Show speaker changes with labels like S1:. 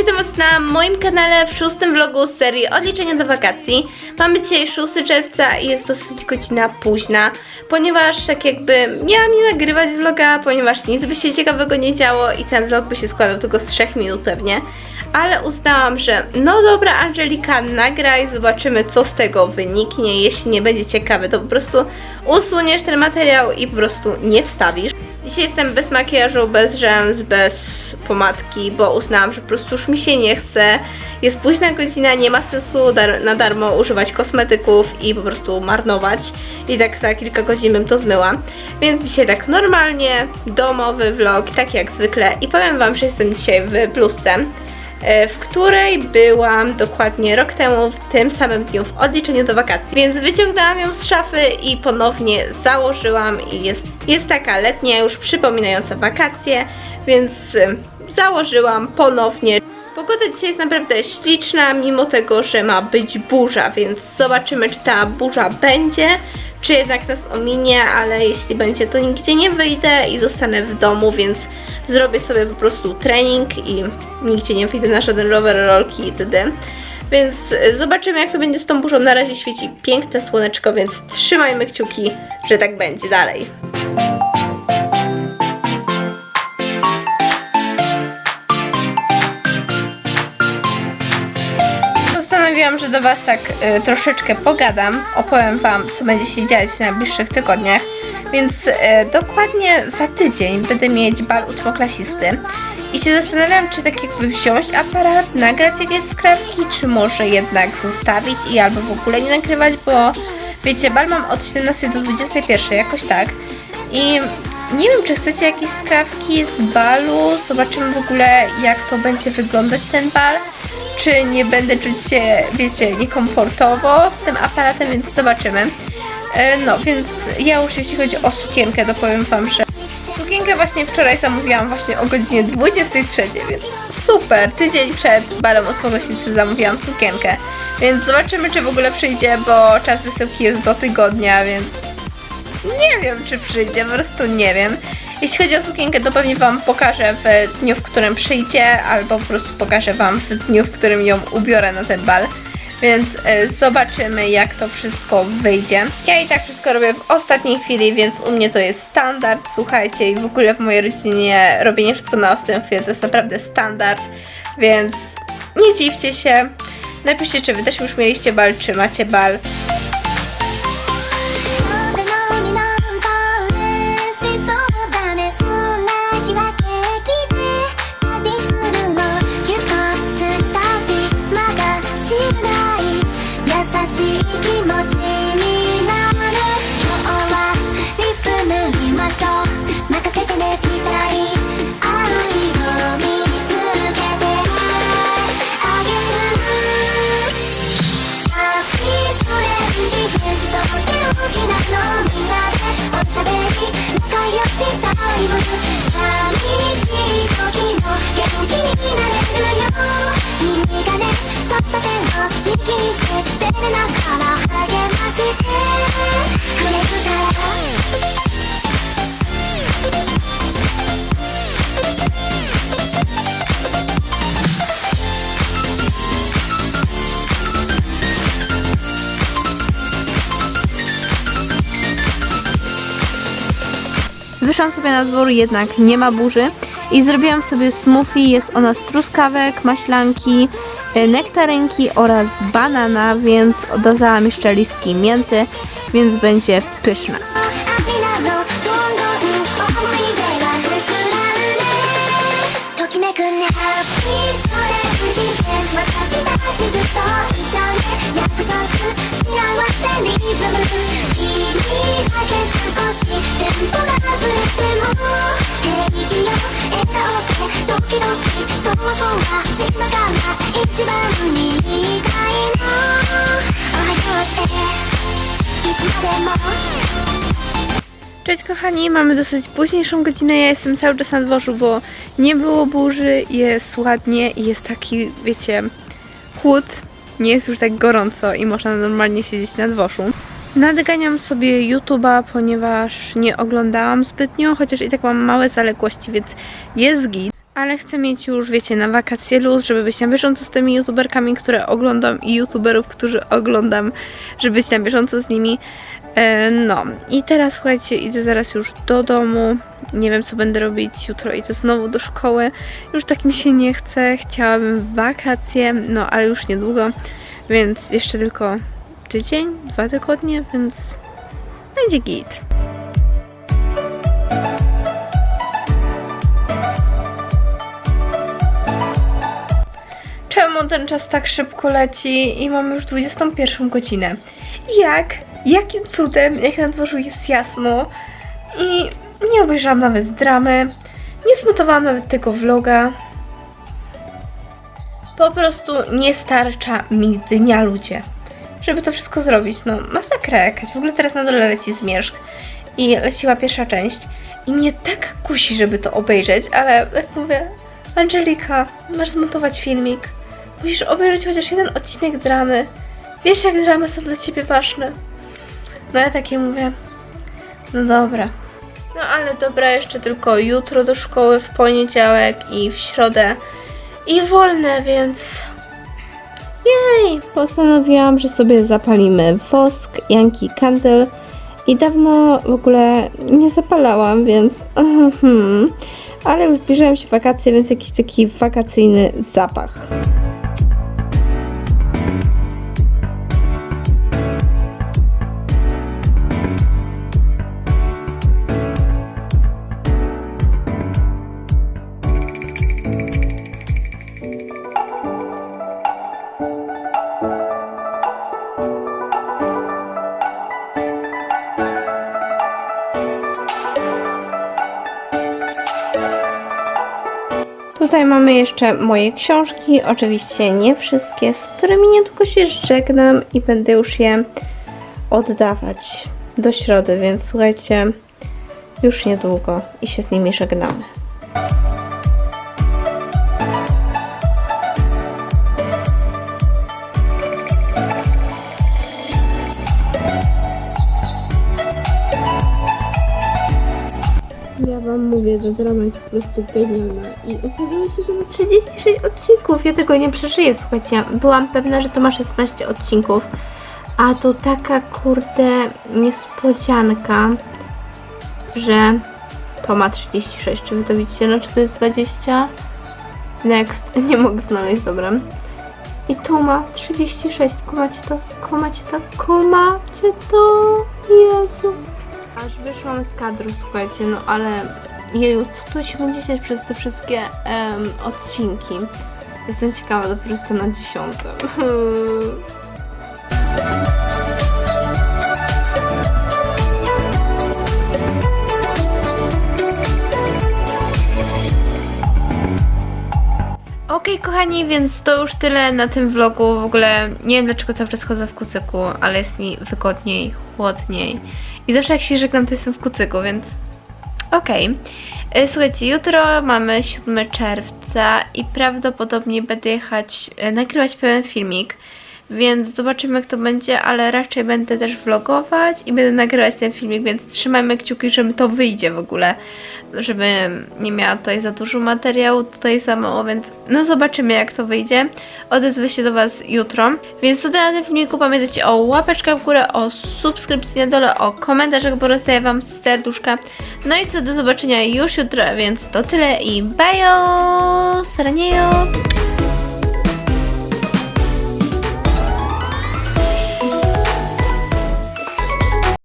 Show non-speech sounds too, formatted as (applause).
S1: witam Was na moim kanale w szóstym vlogu z serii Odliczenia do wakacji. Mamy dzisiaj 6 czerwca i jest dosyć godzina późna, ponieważ tak jakby miałam nie nagrywać vloga, ponieważ nic by się ciekawego nie działo i ten vlog by się składał tylko z 3 minut pewnie. Ale uznałam, że no dobra Angelika, nagraj, zobaczymy co z tego wyniknie. Jeśli nie będzie ciekawy, to po prostu usuniesz ten materiał i po prostu nie wstawisz. Dzisiaj jestem bez makijażu, bez rzęs, bez pomadki, bo uznałam, że po prostu już mi się nie chce. Jest późna godzina, nie ma sensu dar na darmo używać kosmetyków i po prostu marnować. I tak za kilka godzin bym to zmyła. Więc dzisiaj tak normalnie, domowy vlog, tak jak zwykle. I powiem Wam, że jestem dzisiaj w bluzce e, w której byłam dokładnie rok temu, w tym samym dniu w odliczeniu do wakacji. Więc wyciągnęłam ją z szafy i ponownie założyłam i jest, jest taka letnia, już przypominająca wakacje, więc założyłam ponownie. Pogoda dzisiaj jest naprawdę śliczna, mimo tego, że ma być burza, więc zobaczymy, czy ta burza będzie, czy jednak nas ominie, ale jeśli będzie, to nigdzie nie wyjdę i zostanę w domu, więc zrobię sobie po prostu trening i nigdzie nie wyjdę na żaden rower, rolki itd. Więc y, zobaczymy, jak to będzie z tą burzą. Na razie świeci piękne słoneczko, więc trzymajmy kciuki, że tak będzie dalej. Postanowiłam, że do Was tak y, troszeczkę pogadam, opowiem Wam, co będzie się dziać w najbliższych tygodniach. Więc y, dokładnie za tydzień będę mieć bal ósmoklasisty. I się zastanawiam, czy tak jakby wziąć aparat, nagrać jakieś skrawki, czy może jednak zostawić i albo w ogóle nie nagrywać, bo wiecie, bal mam od 17 do 21, jakoś tak. I nie wiem, czy chcecie jakieś skrawki z balu, zobaczymy w ogóle jak to będzie wyglądać ten bal czy nie będę czuć się, wiecie, niekomfortowo z tym aparatem, więc zobaczymy. E, No, więc ja już jeśli chodzi o sukienkę, to powiem Wam, że sukienkę właśnie wczoraj zamówiłam właśnie o godzinie 23, więc super, tydzień przed balem ósmogłosnicy zamówiłam sukienkę. Więc zobaczymy, czy w ogóle przyjdzie, bo czas wysyłki jest do tygodnia, więc nie wiem, czy przyjdzie, po prostu nie wiem. Jeśli chodzi o sukienkę, to pewnie Wam pokażę w dniu, w którym przyjdzie, albo po prostu pokażę Wam w dniu, w którym ją ubiorę na ten bal. Więc y, zobaczymy, jak to wszystko wyjdzie. Ja i tak wszystko robię w ostatniej chwili, więc u mnie to jest standard, słuchajcie, i w ogóle w mojej rodzinie robienie wszystko na ostatnią chwilę to jest naprawdę standard, więc nie dziwcie się. Napiszcie, czy Wy też już mieliście bal, czy macie bal.
S2: そっと手を握って照れながら励まして。
S1: Wyszłam sobie na dwór, jednak nie ma burzy i zrobiłam sobie smoothie. Jest ona z truskawek, maślanki, e, nektarynki oraz banana, więc dodałam jeszcze listki mięty, więc będzie pyszna.
S2: 一緒で封じて私たちずっと一緒で約束しあわせに潜む」「君だけ少しテンポが外れても平気よ笑顔でドキドキそもそも走りながら一番踏み切りたいつまでも。
S1: Cześć kochani, mamy dosyć późniejszą godzinę, ja jestem cały czas na dworzu, bo nie było burzy, jest ładnie i jest taki, wiecie, chłód, nie jest już tak gorąco i można normalnie siedzieć na dworzu. Nadganiam sobie YouTube'a, ponieważ nie oglądałam zbytnio, chociaż i tak mam małe zaległości, więc jest git. Ale chcę mieć już, wiecie, na wakacje luz, żeby być na bieżąco z tymi youtuberkami, które oglądam i youtuberów, którzy oglądam, żeby być na bieżąco z nimi. E, no i teraz słuchajcie, idę zaraz już do domu. Nie wiem co będę robić jutro, idę znowu do szkoły. Już tak mi się nie chce. Chciałabym wakacje, no ale już niedługo, więc jeszcze tylko tydzień, dwa tygodnie, więc będzie git. Czemu ten czas tak szybko leci i mamy już 21 godzinę? Jak? Jakim cudem, jak na dworzu jest jasno i nie obejrzałam nawet dramy, nie zmontowałam nawet tego vloga. Po prostu nie starcza mi dnia ludzie, żeby to wszystko zrobić. No, masakra jakaś. W ogóle teraz na dole leci Zmierzch i leciła pierwsza część i mnie tak kusi, żeby to obejrzeć, ale tak mówię, Angelika, masz zmontować filmik. Musisz obejrzeć chociaż jeden odcinek dramy. Wiesz, jak dramy są dla ciebie ważne. No ja takie mówię. No dobra. No ale dobra, jeszcze tylko jutro do szkoły, w poniedziałek i w środę. I wolne, więc. Jej! Postanowiłam, że sobie zapalimy wosk Yankee Candle. I dawno w ogóle nie zapalałam, więc. (laughs) Hmm. Ale już zbliżają się wakacje, więc jakiś taki wakacyjny zapach. Tutaj mamy jeszcze moje książki, oczywiście nie wszystkie, z którymi niedługo się żegnam i będę już je oddawać do środy, więc słuchajcie, już niedługo i się z nimi żegnamy. Ja wam mówię, że drama jest po prostu genialna i okazało się, że ma 36 odcinków. Ja tego nie przeżyję, słuchajcie. Byłam pewna, że to ma 16 odcinków, a to taka kurde niespodzianka, że to ma 36. Czy wy to widzicie? No, czy to jest 20? Next. (laughs) Nie mogę znaleźć, dobra. I tu ma 36. Kumacie to? Kumacie to? Kumacie to? Jezu. Aż wyszłam z kadru, słuchajcie, no ale jeju, co tu się będzie dziać przez te wszystkie odcinki? Jestem ciekawa, dopiero jestem na dziesiątym. (laughs) Okej, kochani, więc to już tyle na tym vlogu. W ogóle nie wiem dlaczego cały czas chodzę w kucyku, ale jest mi wygodniej, chłodniej. I zawsze jak się żegnam, to jestem w kucyku, więc okej. E, Słuchajcie, jutro mamy 7 czerwca i prawdopodobnie będę jechać, e, nagrywać pełen filmik. Więc zobaczymy jak to będzie, ale raczej będę też vlogować i będę nagrywać ten filmik, więc trzymajmy kciuki, żeby to wyjdzie w ogóle. Żeby nie miała tutaj za dużo materiału, tutaj za mało, więc no zobaczymy jak to wyjdzie. Odezwę się do Was jutro. Więc tutaj na tym filmiku pamiętajcie o łapeczkach w górę, o subskrypcji na dole, o komentarzach, bo rozdaję Wam serduszka. No i co do zobaczenia już jutro, więc to tyle i bajo! Saraniejo!